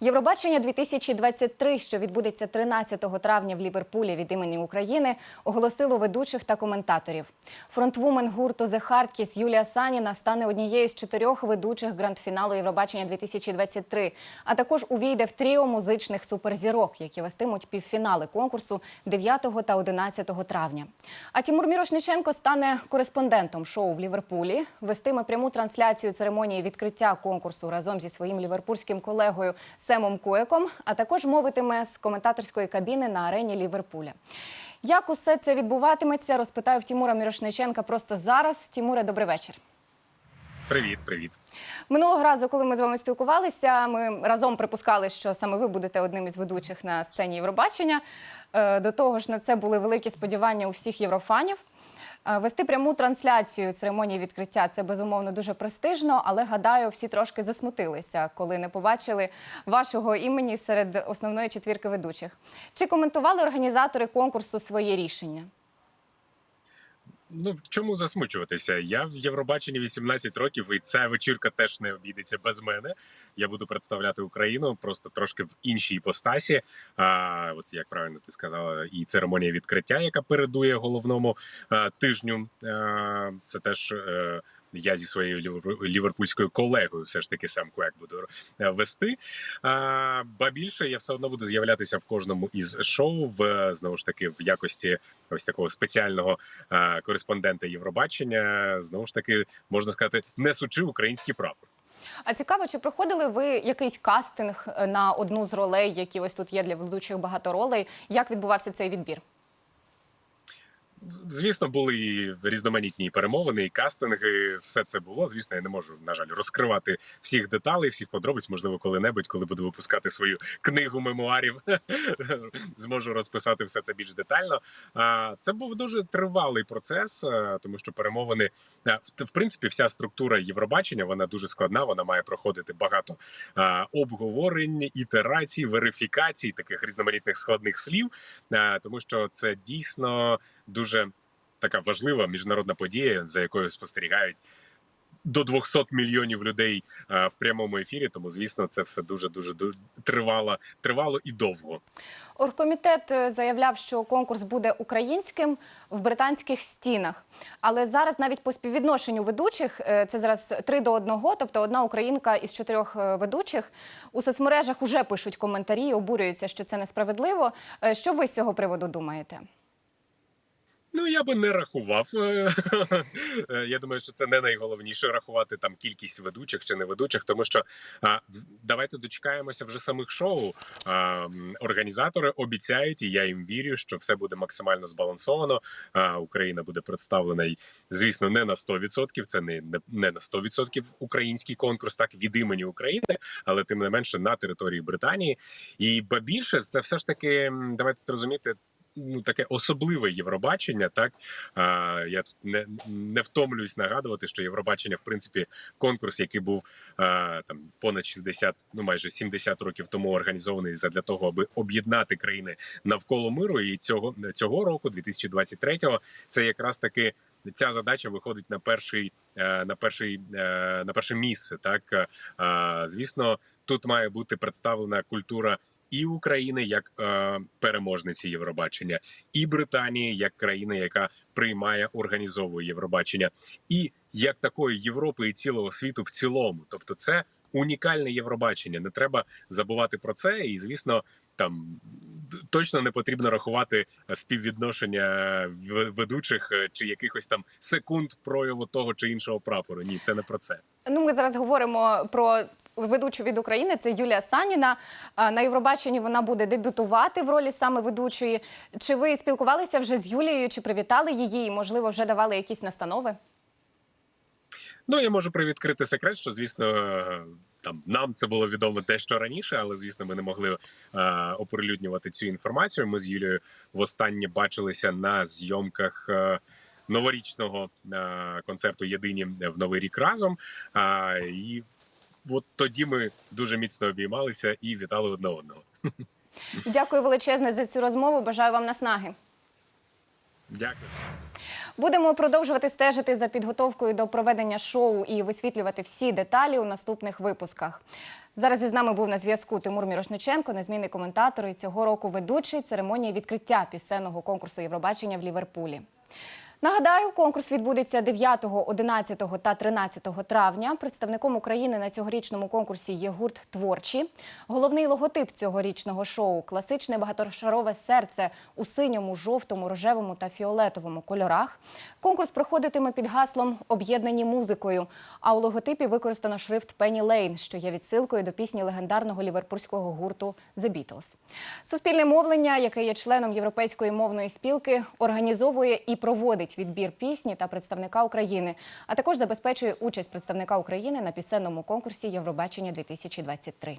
Євробачення 2023, що відбудеться 13 травня в Ліверпулі від імені України, оголосило ведучих та коментаторів. Фронтвумен гурту The Hardkiss Юлія Саніна стане однією з чотирьох ведучих гранд-фіналу Євробачення 2023, а також увійде в тріо музичних суперзірок, які вестимуть півфінали конкурсу 9 та 11 травня. А Тімур Мірошниченко стане кореспондентом шоу в Ліверпулі, вестиме пряму трансляцію церемонії відкриття конкурсу разом зі своїм ліверпульським колегою Семом Куеком, а також мовитиме з коментаторської кабіни на арені Ліверпуля. Як усе це відбуватиметься, розпитаю в Тімура Мірошниченка просто зараз. Тімуре, добрий вечір. Привіт, привіт. Минулого разу, коли ми з вами спілкувалися, ми разом припускали, що саме ви будете одним із ведучих на сцені Євробачення. Е, До того ж, на це були великі сподівання у всіх єврофанів. Е, Вести пряму трансляцію церемонії відкриття це безумовно дуже престижно, але гадаю, всі трошки засмутилися, коли не побачили вашого імені серед основної четвірки ведучих. Чи коментували організатори конкурсу своє рішення? Ну чому засмучуватися? Я в Євробаченні 18 років, і ця вечірка теж не обійдеться без мене. Я буду представляти Україну просто трошки в іншій іпостасі. А от як правильно ти сказала, і церемонія відкриття, яка передує головному а, тижню. А, це теж. е, я зі своєю лівер- ліверпульською колегою все ж таки сам Куек буду е, вести. А, ба більше я все одно буду з'являтися в кожному із шоу в знову ж таки в якості ось такого спеціального а, кореспондента Євробачення. Знову ж таки, можна сказати, несучи український прапор. А цікаво, чи проходили ви якийсь кастинг е, на одну з ролей, які ось тут є для ведучих багато ролей? Як відбувався цей відбір? Звісно, були і різноманітні перемовини, і кастинги. Все це було. Звісно, я не можу на жаль розкривати всіх деталей, всіх подробиць. Можливо, коли-небудь, коли буду випускати свою книгу мемуарів, зможу розписати все це більш детально. А це був дуже тривалий процес, е, тому що перемовини е, в- принципі вся структура Євробачення вона дуже складна. Вона має проходити багато е, обговорень, ітерацій, верифікацій, таких різноманітних складних слів, тому що це дійсно дуже така важлива міжнародна подія, за якою спостерігають до 200 мільйонів людей е, в прямому ефірі. Тому, звісно, це все дуже дуже тривало, тривало і довго. Оргкомітет е, заявляв, що конкурс буде українським в британських стінах. Але зараз навіть по співвідношенню ведучих е, це зараз 3 до 1, тобто одна українка із чотирьох ведучих. У соцмережах уже пишуть коментарі, обурюються, що це несправедливо. Що ви з цього приводу думаєте? Ну я би не рахував. Е, Я думаю, що це не найголовніше рахувати там кількість ведучих чи не ведучих, тому що а, давайте дочекаємося вже самих шоу. А, Організатори обіцяють, і я їм вірю, що все буде максимально збалансовано. А, Україна буде представлена, й, звісно, не на 100%, Це не, не на 100% український конкурс, так від імені України, але тим не менше на території Британії. І ба більше це все ж таки давайте розуміти. Ну, таке особливе Євробачення, так а, я тут не, не втомлююсь нагадувати, що Євробачення, в принципі, конкурс, який був а, там понад 60, ну майже 70 років тому організований для того, аби об'єднати країни навколо миру. І цього цього року, 2023-го, це якраз таки ця задача виходить на перший е, на перший е, на перше місце. Так звісно, тут має бути представлена культура і України як е, переможниці Євробачення, і Британії як країни, яка приймає організовує Євробачення, і як такої Європи і цілого світу в цілому. Тобто, це унікальне Євробачення. Не треба забувати про це. І звісно, там точно не потрібно рахувати е, співвідношення ведучих е, чи якихось там секунд прояву того чи іншого прапору. Ні, це не про це. Ну, ми зараз говоримо про ведучу від України. Це Юлія Саніна. На Євробаченні вона буде дебютувати в ролі саме ведучої. Чи ви спілкувалися вже з Юлією? Чи привітали її? Можливо, вже давали якісь настанови? Ну я можу привідкрити секрет, що звісно. е, Там нам це було відомо дещо раніше, але звісно, ми не могли е, оприлюднювати цю інформацію. Ми з Юлією востаннє бачилися на зйомках е, новорічного е, концерту Єдині в Новий рік разом. А, і от тоді ми дуже міцно обіймалися і вітали одне одного. Дякую величезне за цю розмову. Бажаю вам наснаги. Дякую. Будемо продовжувати стежити за підготовкою до проведення шоу і висвітлювати всі деталі у наступних випусках. Зараз із нами був на зв'язку Тимур Мірошниченко, незмінний коментатор і цього року ведучий церемонії відкриття пісенного конкурсу Євробачення в Ліверпулі. Нагадаю, конкурс відбудеться 9, 11 та 13 травня. Представником України на цьогорічному конкурсі є гурт Творчі. Головний логотип цьогорічного шоу класичне багатошарове серце у синьому, жовтому, рожевому та фіолетовому кольорах. Конкурс проходитиме під гаслом Об'єднані музикою. А у логотипі використано шрифт Пенні Лейн, що є відсилкою до пісні легендарного ліверпульського гурту The Beatles. Суспільне мовлення, яке є членом Європейської мовної спілки, організовує і проводить відбір пісні та представника України, а також забезпечує участь представника України на пісенному конкурсі Євробачення 2023.